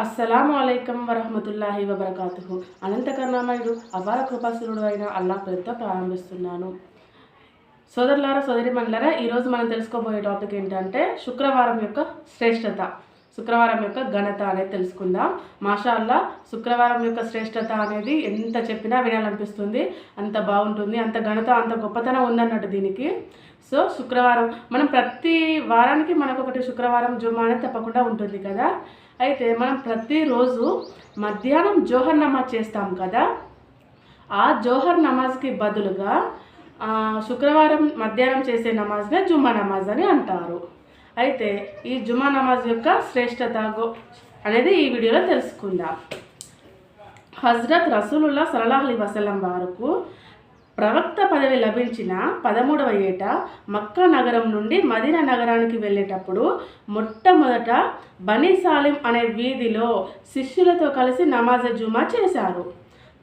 అస్సలాము అలైకం వరహమతుల్లాహి వబర్కాతుహు. అనంత కరుణామయుడు అపార కృపాసురుడు అయిన అల్లా పేరుతో ప్రారంభిస్తున్నాను. సోదరులారా సోదరి మండలారా ఈరోజు మనం తెలుసుకోబోయే టాపిక్ ఏంటంటే శుక్రవారం యొక్క శ్రేష్టత. శుక్రవారం యొక్క ఘనత అనేది తెలుసుకుందాం. మాషాల్లా శుక్రవారం యొక్క శ్రేష్టత అనేది ఎంత చెప్పినా వినాలనిపిస్తుంది. అంత బాగుంటుంది అంత ఘనత అంత గొప్పతనం ఉందన్నట్టు దీనికి. సో శుక్రవారం మనం ప్రతి వారానికి మనకు ఒకటి శుక్రవారం జుమా అనేది తప్పకుండా ఉంటుంది కదా. అయితే మనం ప్రతిరోజు మధ్యాహ్నం జోహర్ నమాజ్ చేస్తాం కదా? ఆ జోహర్ నమాజ్కి బదులుగా శుక్రవారం మధ్యాహ్నం చేసే నమాజ్నే జుమ్మా నమాజ్ అని అంటారు. అయితే ఈ జుమ్మా నమాజ్ యొక్క శ్రేష్టత అనేది ఈ వీడియోలో తెలుసుకుందాం. హజ్రత్ రసూలుల్లా సలహా అలీ వసలం వారికి ప్రవక్త పదవి లభించిన పదమూడవ ఏట మక్కా నగరం నుండి మదీనా నగరానికి వెళ్ళేటప్పుడు మొట్టమొదట బనీ సాలిం అనే వీధిలో శిష్యులతో కలిసి నమాజ్ జుమా చేశారు.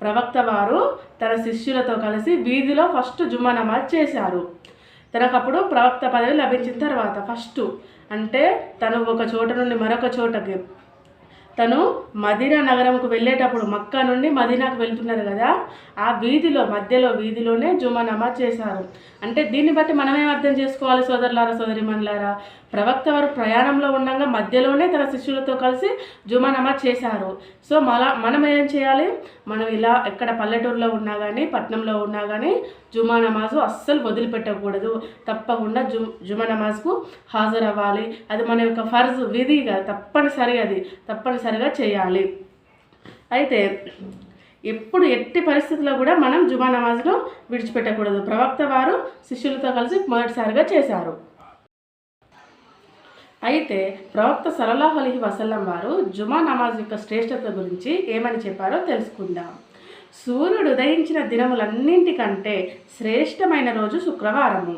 ప్రవక్త వారు తన శిష్యులతో కలిసి వీధిలో ఫస్ట్ జుమా నమాజ్ చేశారు. తనకప్పుడు ప్రవక్త పదవి లభించిన తర్వాత ఫస్ట్ అంటే తను ఒక చోట నుండి మరొక చోటకి తను మదీనా నగరంకు వెళ్ళేటప్పుడు మక్కా నుండి మదీనాకు వెళ్తున్నారు కదా ఆ వీధిలో మధ్యలో వీధిలోనే జుమా నమాజ్ చేశారు. అంటే దీన్ని బట్టి మనమేం అర్థం చేసుకోవాలి సోదరులారా సోదరిమణులారా? ప్రవక్త వారు ప్రయాణంలో ఉండగా మధ్యలోనే తన శిష్యులతో కలిసి జుమా నమాజ్ చేశారు. సో మన మనం ఏం చేయాలి? మనం ఇలా ఎక్కడ పల్లెటూరులో ఉన్నా కానీ పట్నంలో ఉన్నా కానీ జుమా నమాజు అస్సలు వదిలిపెట్టకూడదు. తప్పకుండా జు జుమా నమాజ్కు హాజరవ్వాలి. అది మన యొక్క ఫర్జ్ విధిగా తప్పనిసరి అది. తప్పనిసరి తప్పనిసరిగా చేయాలి. అయితే ఎప్పుడు ఎట్టి పరిస్థితుల్లో కూడా మనం జుమా నమాజ్ను విడిచిపెట్టకూడదు. ప్రవక్త వారు శిష్యులతో కలిసి మొదటిసారిగా చేశారు. అయితే ప్రవక్త సలల్లాహు అలీహి వసల్లం వారు జుమా నమాజ్ యొక్క శ్రేష్టత గురించి ఏమని చెప్పారో తెలుసుకుందాం. సూర్యుడు ఉదయించిన దినములన్నింటికంటే శ్రేష్టమైన రోజు శుక్రవారము.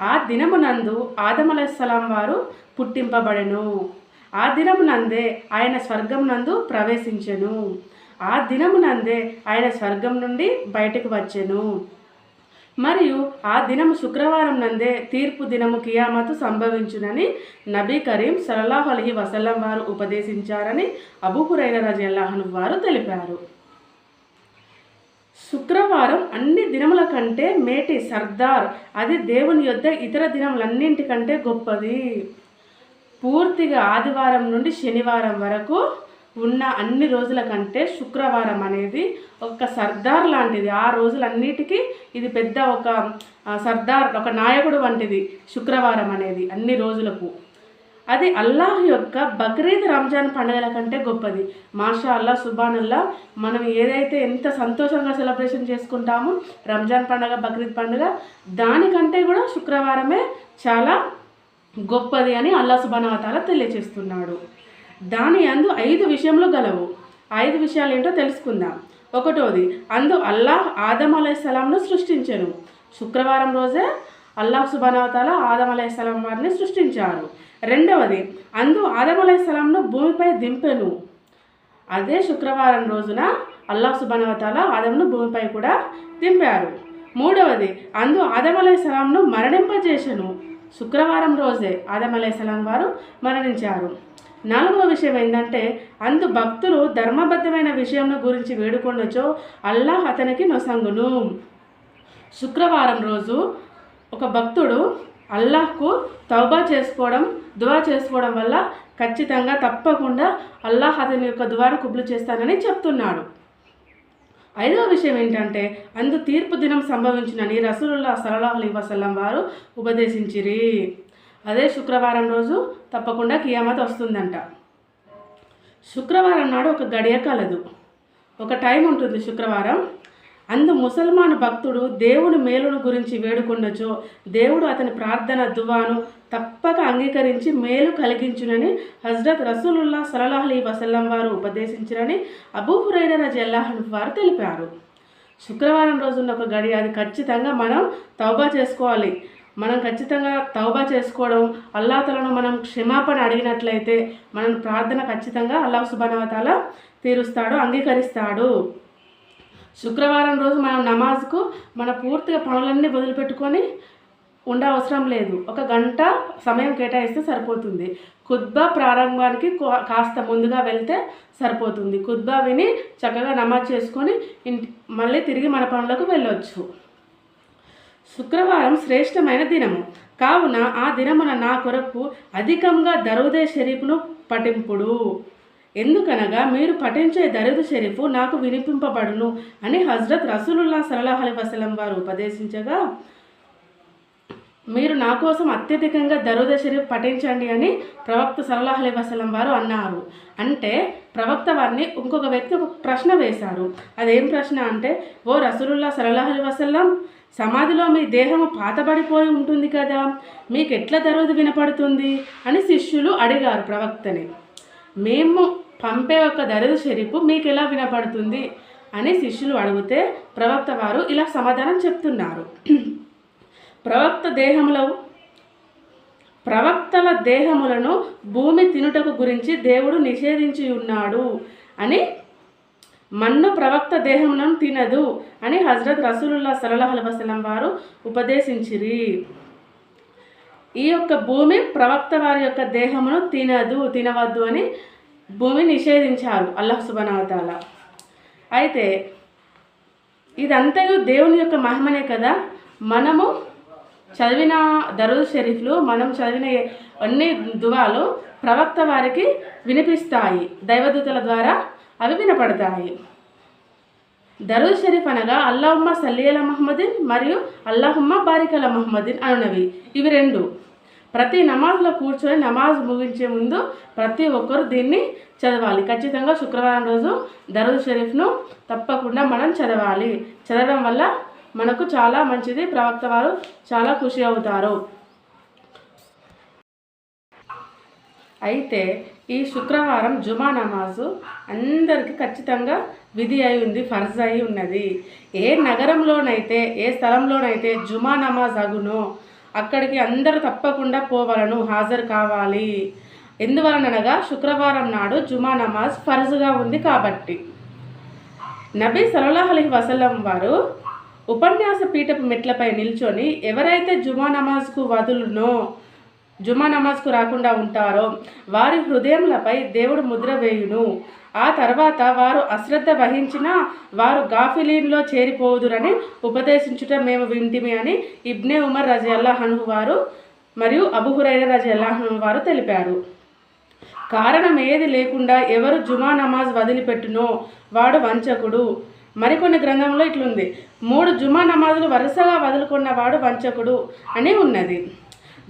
ఆ దినమునందు ఆదమలస్సలాం వారు పుట్టింపబడెను. ఆ దినమునందే ఆయన స్వర్గమునందు ప్రవేశించెను. ఆ దినమునందే ఆయన స్వర్గం నుండి బయటకు వచ్చెను. మరియు ఆ దినము శుక్రవారం నందే తీర్పు దినము కియామతు సంభవించునని నబీ కరీం సలల్లాహు అలహి వసల్లం వారు ఉపదేశించారని అబుహురైన రజల్లాహను వారు తెలిపారు. శుక్రవారం అన్ని దినముల కంటే మేటి సర్దార్ అది దేవుని యొద్ద ఇతర దినములన్నింటికంటే గొప్పది. పూర్తిగా ఆదివారం నుండి శనివారం వరకు ఉన్న అన్ని రోజుల కంటే శుక్రవారం అనేది ఒక సర్దార్ లాంటిది. ఆ రోజులన్నిటికీ ఇది పెద్ద ఒక సర్దార్ ఒక నాయకుడు వంటిది శుక్రవారం అనేది అన్ని రోజులకు. అది అల్లాహ్ యొక్క బక్రీద్ రంజాన్ పండుగల కంటే గొప్పది. మాషా అల్లా సుబానల్లా మనం ఏదైతే ఎంత సంతోషంగా సెలబ్రేషన్ చేసుకుంటామో రంజాన్ పండుగ బక్రీద్ పండుగ దానికంటే కూడా శుక్రవారమే చాలా గొప్పది అని అల్లా సుబనవతాల తెలియచేస్తున్నాడు. దాని అందు ఐదు విషయంలో గలవు. ఐదు విషయాలు ఏంటో తెలుసుకుందాం. ఒకటోది అందు అల్లాహ్ ఆదం అలైహిస్సలాంను సృష్టించను. శుక్రవారం రోజే అల్లాహ్ సుబానవతాల ఆదం అలైహిస్సలాం వారిని సృష్టించారు. రెండవది అందు ఆదం అలైహిస్సలాంను భూమిపై దింపెను. అదే శుక్రవారం రోజున అల్లాహ్ సుబానవతాల ఆదంను భూమిపై కూడా దింపారు. మూడవది అందు ఆదం అలైహిస్సలాంను మరణింపజేసెను శుక్రవారం రోజే ఆదమలేసలం వారు మరణించారు. నాలుగవ విషయం ఏంటంటే అందు భక్తులు ధర్మబద్ధమైన విషయం గురించి వేడుకొనొచ్చో అల్లాహ్ అతనికి నొసంగును. శుక్రవారం రోజు ఒక భక్తుడు అల్లాహ్కు తౌబా చేసుకోవడం దువా చేసుకోవడం వల్ల ఖచ్చితంగా తప్పకుండా అల్లాహ్ అతని యొక్క దువాను కుబ్లు చేస్తానని చెప్తున్నాడు. ఐదవ విషయం ఏంటంటే అందు తీర్పు దినం సంభవించినని రసూలుల్లా సలహా అలీ వారు ఉపదేశించిరి. అదే శుక్రవారం రోజు తప్పకుండా కియామత్ వస్తుందంట. శుక్రవారం నాడు ఒక గడియ కలదు ఒక టైం ఉంటుంది శుక్రవారం. అందు ముసల్మాన్ భక్తుడు దేవుని మేలును గురించి వేడుకొండచో దేవుడు అతని ప్రార్థన దువాను తప్పక అంగీకరించి మేలు కలిగించునని హజ్రత్ రసూలుల్లా సలహా అలీ వసల్లం వారు ఉపదేశించారని అబూ హురైర రజల్లాహన్ వారు తెలిపారు. శుక్రవారం రోజున్న ఒక గడి అది ఖచ్చితంగా మనం తౌబా చేసుకోవాలి. మనం ఖచ్చితంగా తౌబా చేసుకోవడం అల్లాతలను మనం క్షమాపణ అడిగినట్లయితే మనం ప్రార్థన ఖచ్చితంగా అల్లాహ్ సుబానవతాల తీరుస్తాడు అంగీకరిస్తాడు. శుక్రవారం రోజు మనం నమాజ్కు మన పూర్తిగా పనులన్నీ వదిలిపెట్టుకొని ఉండవసరం లేదు. ఒక గంట సమయం కేటాయిస్తే సరిపోతుంది. కుద్బా ప్రారంభానికి కాస్త ముందుగా వెళ్తే సరిపోతుంది. కుద్బా విని చక్కగా నమాజ్ చేసుకొని ఇంటి మళ్ళీ తిరిగి మన పనులకు వెళ్ళొచ్చు. శుక్రవారం శ్రేష్టమైన దినము. కావున ఆ దినమున నా కొరకు అధికంగా దరుదే షరీఫ్ను పఠింపుడు. ఎందుకనగా మీరు పఠించే దరుదు షరీఫు నాకు వినిపింపబడును అని హజ్రత్ రసూలుల్లా సలహా అలీ వసలం వారు ఉపదేశించగా మీరు నా కోసం అత్యధికంగా దరుద షరీఫ్ పఠించండి అని ప్రవక్త సల్లాహ్ అలీ వసలం వారు అన్నారు. అంటే ప్రవక్త వారిని ఇంకొక వ్యక్తి ఒక ప్రశ్న వేశారు. అదేం ప్రశ్న అంటే ఓ రసూలుల్లా సల్లాహ్ అలీ వసల్లం సమాధిలో మీ దేహము పాతబడిపోయి ఉంటుంది కదా మీకు ఎట్లా దరుదు వినపడుతుంది అని శిష్యులు అడిగారు ప్రవక్తని. మేము పంపే ఒక దరుదు షరీపు మీకు ఎలా వినపడుతుంది అని శిష్యులు అడిగితే ప్రవక్త వారు ఇలా సమాధానం చెప్తున్నారు. ప్రవక్త దేహంలో ప్రవక్తల దేహములను భూమి తినుటకు గురించి దేవుడు నిషేధించి ఉన్నాడు అని మన్ను ప్రవక్త దేహములను తినదు అని హజరత్ రసూలుల్లా సల్లల్లాహు వసలం వారు ఉపదేశించిరి. ఈ యొక్క భూమి ప్రవక్త వారి యొక్క దేహమును తినదు తినవద్దు అని భూమి నిషేధించారు అల్లాహ్ సుబనవతాల అయితే ఇదంతయు దేవుని యొక్క మహిమనే కదా. మనము చదివిన దరుదు షరీఫ్లు మనం చదివిన అన్ని దువాలు ప్రవక్త వారికి వినిపిస్తాయి దైవదూతల ద్వారా అవి వినపడతాయి. దరుద్ షరీఫ్ అనగా అల్లాహుమ్మ సల్లీల మహమ్మదిన్ మరియు అల్లాహుమ్మ బారికల మహమ్మదిన్ అనునవి. ఇవి రెండు. ప్రతి నమాజ్లో కూర్చొని నమాజ్ ముగించే ముందు ప్రతి ఒక్కరు దీన్ని చదవాలి. ఖచ్చితంగా శుక్రవారం రోజు దరుద్ షరీఫ్ను తప్పకుండా మనం చదవాలి. చదవడం వల్ల మనకు చాలా మంచిది. ప్రవక్త వారు చాలా ఖుషి అవుతారు. అయితే ఈ శుక్రవారం జుమా నమాజు అందరికీ ఖచ్చితంగా విధి అయి ఉంది ఫర్జ్ అయి ఉన్నది. ఏ నగరంలోనైతే ఏ స్థలంలోనైతే జుమా నమాజ్ అగునో అక్కడికి అందరూ తప్పకుండా పోవాలను హాజరు కావాలి. ఎందువలనగా శుక్రవారం నాడు జుమా నమాజ్ ఫర్జుగా ఉంది కాబట్టి. నబీ సలహ్ అలీ వసలం వారు ఉపన్యాస పీఠపు మెట్లపై నిల్చొని ఎవరైతే జుమా నమాజ్కు వదులునో జుమా నమాజ్కు రాకుండా ఉంటారో వారి హృదయములపై దేవుడు ముద్ర వేయును. ఆ తర్వాత వారు అశ్రద్ధ వహించినా వారు గాఫిలీన్లో చేరిపోదురని ఉపదేశించుట మేము వింటిమి అని ఇబ్నే ఉమర్ రజి అల్లాహను వారు మరియు అబుహురైన రజి అల్లాహను వారు తెలిపారు. కారణం ఏది లేకుండా ఎవరు జుమా నమాజ్ వదిలిపెట్టునో వాడు వంచకుడు. మరికొన్ని గ్రంథంలో ఇట్లుంది. మూడు జుమా నమాజులు వరుసగా వదులుకున్న వాడు వంచకుడు అని ఉన్నది.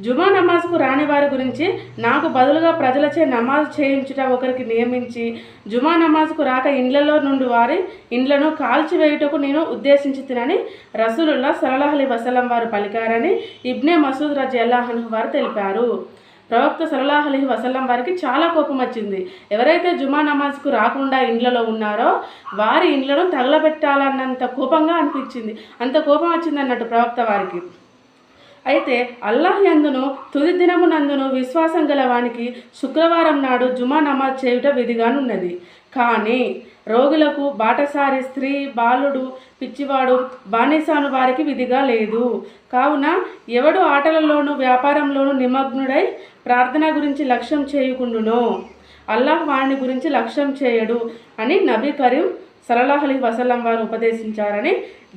జుమా నమాజ్కు రాని వారి గురించి నాకు బదులుగా ప్రజలచే నమాజ్ చేయించుట ఒకరికి నియమించి జుమా నమాజ్కు రాక ఇండ్లలో నుండి వారి ఇండ్లను కాల్చివేయుటకు నేను ఉద్దేశించి తినని రసూలుల్లా సలహలి అలీ వసలం వారు పలికారని ఇబ్నే మసూద్ రజల్లాహన్ వారు తెలిపారు. ప్రవక్త సలహ్ అలీ వసల్లం వారికి చాలా కోపం వచ్చింది. ఎవరైతే జుమా నమాజ్కు రాకుండా ఇండ్లలో ఉన్నారో వారి ఇండ్లను తగలబెట్టాలన్నంత కోపంగా అనిపించింది. అంత కోపం వచ్చింది అన్నట్టు ప్రవక్త వారికి. అయితే అల్లాహ్ యందును తుది దినమునందును విశ్వాసం గల వానికి శుక్రవారం నాడు జుమా నమాజ్ చేయుట విధిగానున్నది. కానీ రోగులకు బాటసారి స్త్రీ బాలుడు పిచ్చివాడు బానిసాను వారికి విధిగా లేదు. కావున ఎవడు ఆటలలోనూ వ్యాపారంలోనూ నిమగ్నుడై ప్రార్థన గురించి లక్ష్యం చేయకుండునో అల్లాహ్ వాణి గురించి లక్ష్యం చేయడు అని నబీ కరీం సలలాహ్ అలీ వారు ఉపదేశించారని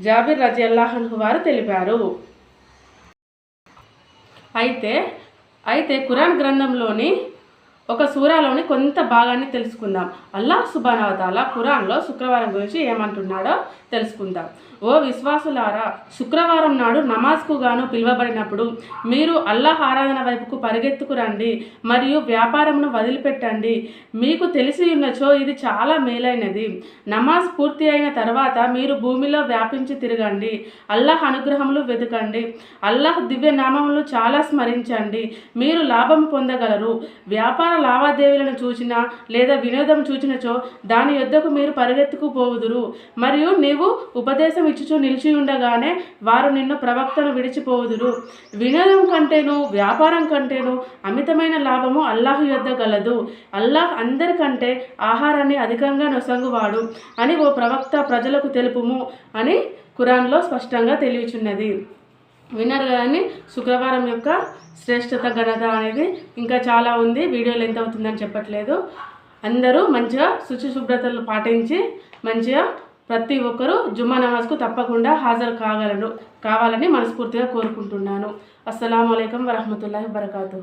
జాబిర్ రజి అల్లాహన్హు వారు తెలిపారు. అయితే అయితే ఖురాన్ గ్రంథంలోని ఒక సూరాలోని కొంత భాగాన్ని తెలుసుకుందాం. అల్లాహ్ సుబానవతాల ఖురాన్లో శుక్రవారం గురించి ఏమంటున్నాడో తెలుసుకుందాం. ఓ విశ్వాసులారా శుక్రవారం నాడు నమాజ్కు గాను పిలువబడినప్పుడు మీరు అల్లాహ్ ఆరాధన వైపుకు పరిగెత్తుకు రండి మరియు వ్యాపారమును వదిలిపెట్టండి. మీకు తెలిసి ఉన్నచో ఇది చాలా మేలైనది. నమాజ్ పూర్తి అయిన తర్వాత మీరు భూమిలో వ్యాపించి తిరగండి అల్లాహ్ అనుగ్రహములు వెతకండి అల్లాహ్ దివ్య నామములు చాలా స్మరించండి. మీరు లాభం పొందగలరు. వ్యాపార లావాదేవీలను చూచినా లేదా వినోదం చూచినచో దాని యొద్దకు మీరు పరిగెత్తుకుపోవుదురు. మరియు నీవు ఉపదేశం ఇచ్చుచు నిలిచి ఉండగానే వారు నిన్ను ప్రవక్తను విడిచిపోవుదురు. వినోదం కంటేను వ్యాపారం కంటేను అమితమైన లాభము అల్లాహ్ యొద్ద గలదు. అల్లాహ్ అందరికంటే ఆహారాన్ని అధికంగా నొసంగువాడు అని ఓ ప్రవక్త ప్రజలకు తెలుపుము అని ఖురాన్లో స్పష్టంగా తెలియచున్నది. విన్నారు కదండి? శుక్రవారం యొక్క శ్రేష్టత ఘనత అనేది ఇంకా చాలా ఉంది. వీడియోలు ఎంత అవుతుందని చెప్పట్లేదు. అందరూ మంచిగా శుచి శుభ్రతలు పాటించి మంచిగా ప్రతి ఒక్కరూ జుమ్మా నమాజ్కు తప్పకుండా హాజరు కాగలరు కావాలని మనస్ఫూర్తిగా కోరుకుంటున్నాను. అస్సలం అయికం వరహమతుల్లాహి వరకాతు